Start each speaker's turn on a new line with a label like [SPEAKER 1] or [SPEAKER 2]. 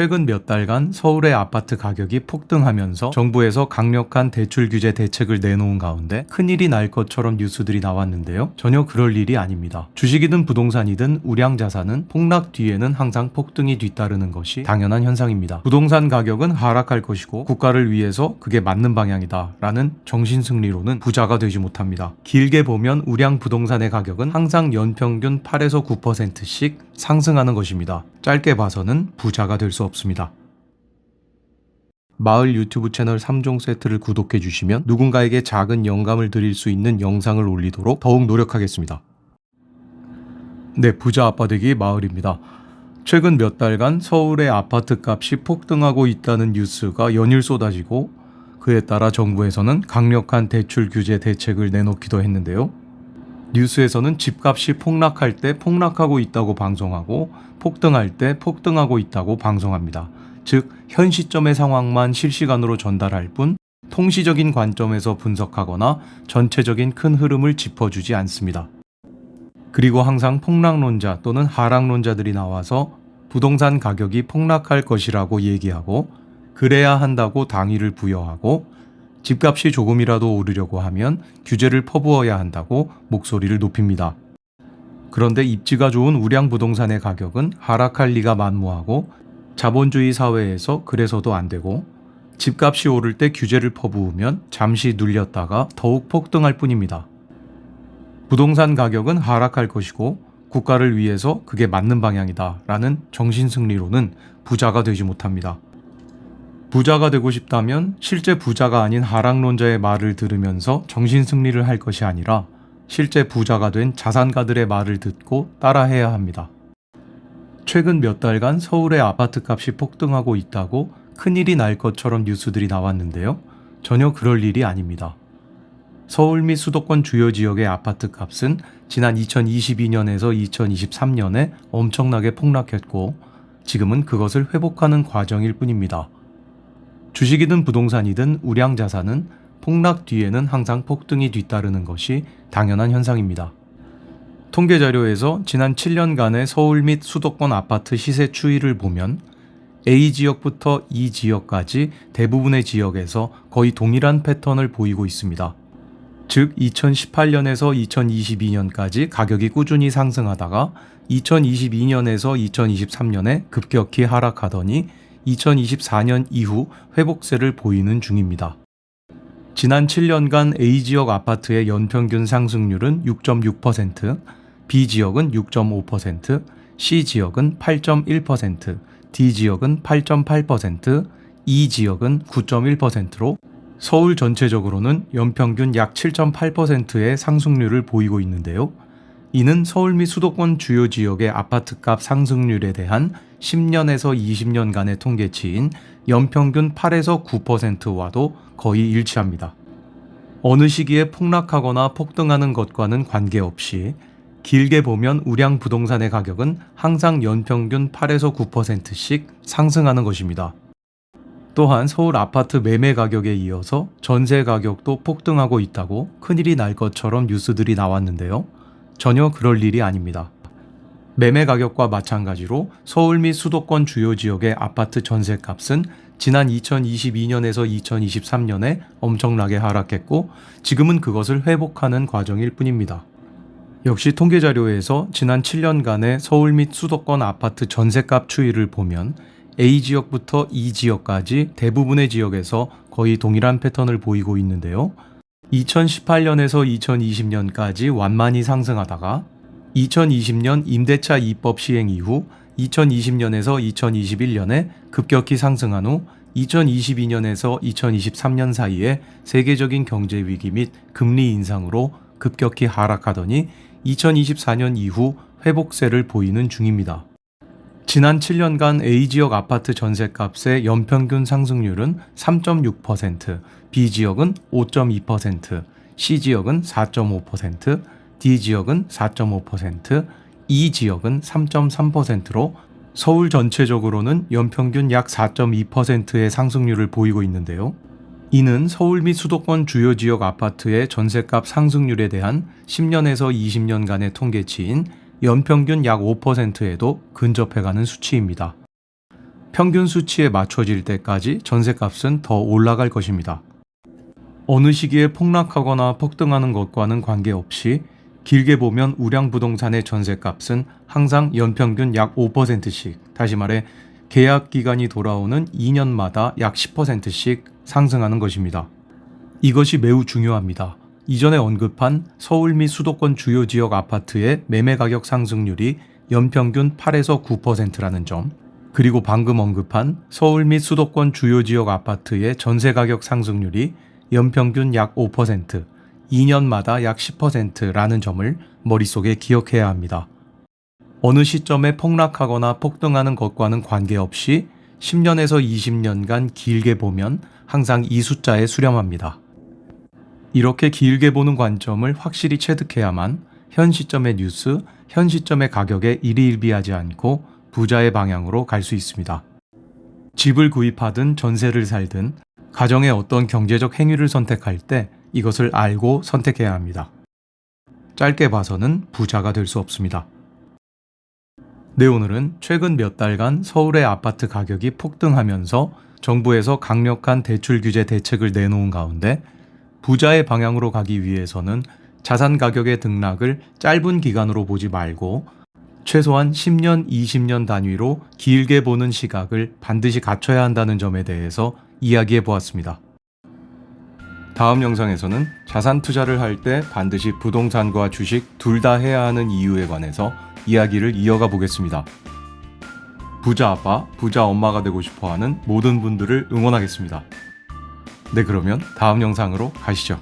[SPEAKER 1] 최근 몇 달간 서울의 아파트 가격이 폭등하면서 정부에서 강력한 대출 규제 대책을 내놓은 가운데 큰일이 날 것처럼 뉴스들이 나왔는데요. 전혀 그럴 일이 아닙니다. 주식이든 부동산이든 우량 자산은 폭락 뒤에는 항상 폭등이 뒤따르는 것이 당연한 현상입니다. 부동산 가격은 하락할 것이고 국가를 위해서 그게 맞는 방향이다 라는 정신 승리로는 부자가 되지 못합니다. 길게 보면 우량 부동산의 가격은 항상 연평균 8에서 9%씩 상승하는 것입니다. 짧게 봐서는 부자가 될 수 없습니다. 마을 유튜브 채널 3종 세트를 구독해 주시면 누군가에게 작은 영감을 드릴 수 있는 영상을 올리도록 더욱 노력하겠습니다. 네, 부자 아빠 되기 마을입니다. 최근 몇 달간 서울의 아파트 값이 폭등하고 있다는 뉴스가 연일 쏟아지고 그에 따라 정부에서는 강력한 대출 규제 대책을 내놓기도 했는데요. 뉴스에서는 집값이 폭락할 때 폭락하고 있다고 방송하고 폭등할 때 폭등하고 있다고 방송합니다. 즉, 현 시점의 상황만 실시간으로 전달할 뿐 통시적인 관점에서 분석하거나 전체적인 큰 흐름을 짚어주지 않습니다. 그리고 항상 폭락론자 또는 하락론자들이 나와서 부동산 가격이 폭락할 것이라고 얘기하고 그래야 한다고 당위를 부여하고 집값이 조금이라도 오르려고 하면 규제를 퍼부어야 한다고 목소리를 높입니다. 그런데 입지가 좋은 우량 부동산의 가격은 하락할 리가 만무하고 자본주의 사회에서 그래서도 안 되고 집값이 오를 때 규제를 퍼부으면 잠시 눌렸다가 더욱 폭등할 뿐입니다. 부동산 가격은 하락할 것이고 국가를 위해서 그게 맞는 방향이다 라는 정신승리로는 부자가 되지 못합니다. 부자가 되고 싶다면 실제 부자가 아닌 하락론자의 말을 들으면서 정신 승리를 할 것이 아니라 실제 부자가 된 자산가들의 말을 듣고 따라해야 합니다. 최근 몇 달간 서울의 아파트 값이 폭등하고 있다고 큰일이 날 것처럼 뉴스들이 나왔는데요. 전혀 그럴 일이 아닙니다. 서울 및 수도권 주요 지역의 아파트 값은 지난 2022년에서 2023년에 엄청나게 폭락했고 지금은 그것을 회복하는 과정일 뿐입니다. 주식이든 부동산이든 우량 자산은 폭락 뒤에는 항상 폭등이 뒤따르는 것이 당연한 현상입니다. 통계 자료에서 지난 7년간의 서울 및 수도권 아파트 시세 추이를 보면 A 지역부터 E 지역까지 대부분의 지역에서 거의 동일한 패턴을 보이고 있습니다. 즉 2018년에서 2022년까지 가격이 꾸준히 상승하다가 2022년에서 2023년에 급격히 하락하더니 2024년 이후 회복세를 보이는 중입니다. 지난 7년간 A 지역 아파트의 연평균 상승률은 6.6%, B 지역은 6.5%, C 지역은 8.1%, D 지역은 8.8%, E 지역은 9.1%로 서울 전체적으로는 연평균 약 7.8%의 상승률을 보이고 있는데요. 이는 서울 및 수도권 주요 지역의 아파트값 상승률에 대한 10년에서 20년간의 통계치인 연평균 8에서 9%와도 거의 일치합니다. 어느 시기에 폭락하거나 폭등하는 것과는 관계없이 길게 보면 우량 부동산의 가격은 항상 연평균 8에서 9%씩 상승하는 것입니다. 또한 서울 아파트 매매 가격에 이어서 전세 가격도 폭등하고 있다고 큰일이 날 것처럼 뉴스들이 나왔는데요. 전혀 그럴 일이 아닙니다. 매매 가격과 마찬가지로 서울 및 수도권 주요 지역의 아파트 전세 값은 지난 2022년에서 2023년에 엄청나게 하락했고 지금은 그것을 회복하는 과정일 뿐입니다. 역시 통계 자료에서 지난 7년간의 서울 및 수도권 아파트 전세값 추이를 보면 A 지역부터 E 지역까지 대부분의 지역에서 거의 동일한 패턴을 보이고 있는데요. 2018년에서 2020년까지 완만히 상승하다가 2020년 임대차 입법 시행 이후 2020년에서 2021년에 급격히 상승한 후 2022년에서 2023년 사이에 세계적인 경제 위기 및 금리 인상으로 급격히 하락하더니 2024년 이후 회복세를 보이는 중입니다. 지난 7년간 A 지역 아파트 전세값의 연평균 상승률은 3.6%, B 지역은 5.2%, C 지역은 4.5%, D 지역은 4.5%, E 지역은 3.3%로 서울 전체적으로는 연평균 약 4.2%의 상승률을 보이고 있는데요. 이는 서울 및 수도권 주요 지역 아파트의 전세값 상승률에 대한 10년에서 20년간의 통계치인 연평균 약 5%에도 근접해가는 수치입니다. 평균 수치에 맞춰질 때까지 전세값은 더 올라갈 것입니다. 어느 시기에 폭락하거나 폭등하는 것과는 관계없이 길게 보면 우량 부동산의 전세값은 항상 연평균 약 5%씩, 다시 말해 계약 기간이 돌아오는 2년마다 약 10%씩 상승하는 것입니다. 이것이 매우 중요합니다. 이전에 언급한 서울 및 수도권 주요 지역 아파트의 매매 가격 상승률이 연평균 8에서 9%라는 점, 그리고 방금 언급한 서울 및 수도권 주요 지역 아파트의 전세 가격 상승률이 연평균 약 5%, 2년마다 약 10%라는 점을 머릿속에 기억해야 합니다. 어느 시점에 폭락하거나 폭등하는 것과는 관계없이 10년에서 20년간 길게 보면 항상 이 숫자에 수렴합니다. 이렇게 길게 보는 관점을 확실히 체득해야만 현 시점의 뉴스, 현 시점의 가격에 일희일비하지 않고 부자의 방향으로 갈 수 있습니다. 집을 구입하든 전세를 살든 가정의 어떤 경제적 행위를 선택할 때 이것을 알고 선택해야 합니다. 짧게 봐서는 부자가 될 수 없습니다. 네, 오늘은 최근 몇 달간 서울의 아파트 가격이 폭등하면서 정부에서 강력한 대출 규제 대책을 내놓은 가운데 부자의 방향으로 가기 위해서는 자산 가격의 등락을 짧은 기간으로 보지 말고 최소한 10년, 20년 단위로 길게 보는 시각을 반드시 갖춰야 한다는 점에 대해서 이야기해 보았습니다. 다음 영상에서는 자산 투자를 할 때 반드시 부동산과 주식 둘 다 해야 하는 이유에 관해서 이야기를 이어가 보겠습니다. 부자 아빠, 부자 엄마가 되고 싶어 하는 모든 분들을 응원하겠습니다. 네, 그러면 다음 영상으로 가시죠.